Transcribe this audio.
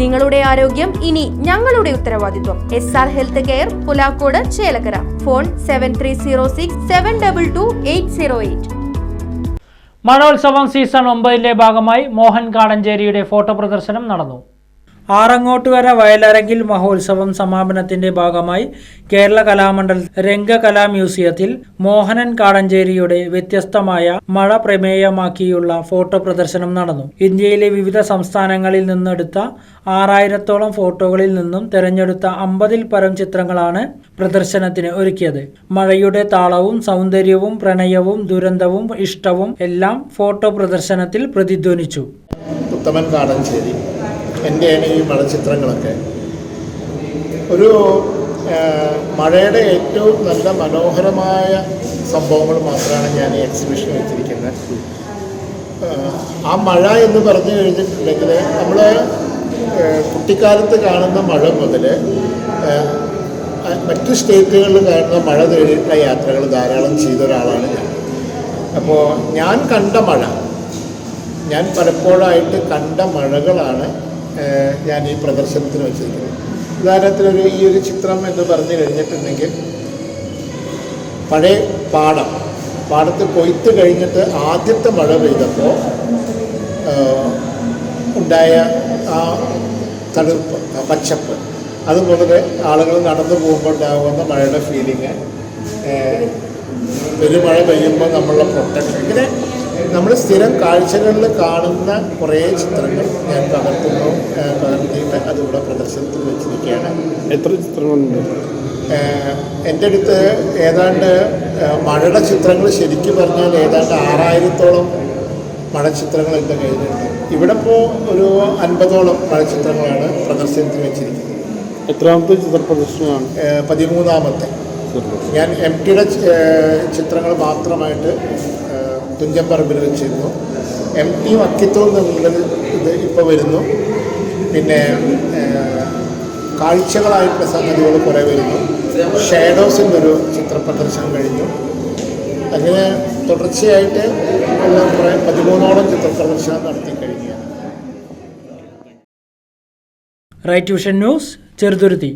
നിങ്ങളുടെ ആരോഗ്യം ഇനി ഞങ്ങളുടെ ഉത്തരവാദിത്വം. S R health care Pulakkode Chelakkara. Phone seven three zero six seven double two eight zero eight മഴോത്സവം season ഒമ്പതിന്റെ ഭാഗമായി മോഹൻ കാടഞ്ചേരിയുടെ ഫോട്ടോ പ്രദർശനം നടന്നു. ആറങ്ങോട്ടുകര വയലരങ്ങിൽ മഹോത്സവം സമാപനത്തിന്റെ ഭാഗമായി കേരള കലാമണ്ഡൽ രംഗകലാ മ്യൂസിയത്തിൽ മോഹനൻ കാടഞ്ചേരിയുടെ വ്യത്യസ്തമായ മഴ പ്രമേയമാക്കിയുള്ള ഫോട്ടോ പ്രദർശനം നടന്നു. ഇന്ത്യയിലെ വിവിധ സംസ്ഥാനങ്ങളിൽ നിന്നെടുത്ത ആറായിരത്തോളം ഫോട്ടോകളിൽ നിന്നും തിരഞ്ഞെടുത്ത അമ്പതിൽ പരം ചിത്രങ്ങളാണ് പ്രദർശനത്തിന് ഒരുക്കിയത്. മഴയുടെ താളവും സൗന്ദര്യവും പ്രണയവും ദുരന്തവും ഇഷ്ടവും എല്ലാം ഫോട്ടോ പ്രദർശനത്തിൽ പ്രതിധ്വനിച്ചു. എന്റെയാണ് ഈ മഴച്ചിത്രങ്ങളൊക്കെ ഒരു മഴയുടെ ഏറ്റവും നല്ല മനോഹരമായ സംഭവങ്ങൾ മാത്രമാണ് ഞാൻ ഈ എക്സിബിഷൻ വെച്ചിരിക്കുന്നത്. ആ, മഴ എന്ന് പറഞ്ഞു കഴിഞ്ഞിട്ടുണ്ടെങ്കിൽ നമ്മൾ കുട്ടിക്കാലത്ത് കാണുന്ന മഴ മുതൽ മറ്റു സ്റ്റേറ്റുകളിൽ കാണുന്ന മഴ തേടിയിട്ടുള്ള യാത്രകൾ ധാരാളം ചെയ്ത ഒരാളാണ് ഞാൻ. അപ്പോൾ ഞാൻ കണ്ട മഴ ഞാൻ പലപ്പോഴായിട്ട് കണ്ട മഴകളാണ് ഞാൻ ഈ പ്രദർശനത്തിന് വെച്ചിരിക്കുന്നത്. ഉദാഹരണത്തിനൊരു ഈ ഒരു ചിത്രം എന്ന് പറഞ്ഞു കഴിഞ്ഞിട്ടുണ്ടെങ്കിൽ പഴയ പാടം പാടത്ത് കൊയ്ത്ത് കഴിഞ്ഞിട്ട് ആദ്യത്തെ മഴ പെയ്തപ്പോൾ ഉണ്ടായ ആ തണുപ്പ് ആ പച്ചപ്പ്. മുതലേ ആളുകൾ നടന്നു പോകുമ്പോൾ ഉണ്ടാകുന്ന മഴയുടെ ഫീലിങ് പെരുമഴ പെയ്യുമ്പോൾ നമ്മളുടെ പ്രൊട്ടക്ഷൻ ഇങ്ങനെ നമ്മൾ സ്ഥിരം കാഴ്ചകളിൽ കാണുന്ന കുറേ ചിത്രങ്ങൾ ഞാൻ പകർത്തുന്നു പകർത്തിയിട്ട് അതിവിടെ പ്രദർശനത്തിൽ വെച്ചിരിക്കുകയാണ്. എത്ര ചിത്രങ്ങളുണ്ട്? എന്റെ അടുത്ത് ഏതാണ്ട് മഴയുടെ ചിത്രങ്ങൾ ശരിക്കും പറഞ്ഞാൽ ഏതാണ്ട് ആറായിരത്തോളം മഴച്ചിത്രങ്ങൾ എന്റെ കയ്യിലുണ്ട്. ഇവിടെ ഇപ്പോൾ ഒരു അൻപതോളം മഴച്ചിത്രങ്ങളാണ് പ്രദർശനത്തിൽ വെച്ചിരിക്കുന്നത്. എത്രാമത്തെ ചിത്ര പ്രദർശനമാണ്? പതിമൂന്നാമത്തെ. ഞാൻ എം ടിയുടെ ചിത്രങ്ങൾ മാത്രമായിട്ട് ഏഹ് തുഞ്ചൻ പറമ്പിൽ വെച്ചിരുന്നു. എം ടി വക്കിത്തോ എന്നുള്ളത് ഇത് ഇപ്പോൾ വരുന്നു. പിന്നെ കാഴ്ചകളായിട്ടുള്ള സംഗതികൾ കുറേ വരുന്നു. ഷേഡോസിന്റെ ഒരു ചിത്ര പ്രദർശനം കഴിഞ്ഞു. അങ്ങനെ തുടർച്ചയായിട്ട് ഉള്ള കുറേ പതിമൂന്നോളം ചിത്ര പ്രദർശനം നടത്തി കഴിഞ്ഞു. Right tuition news Cheruthuruthy.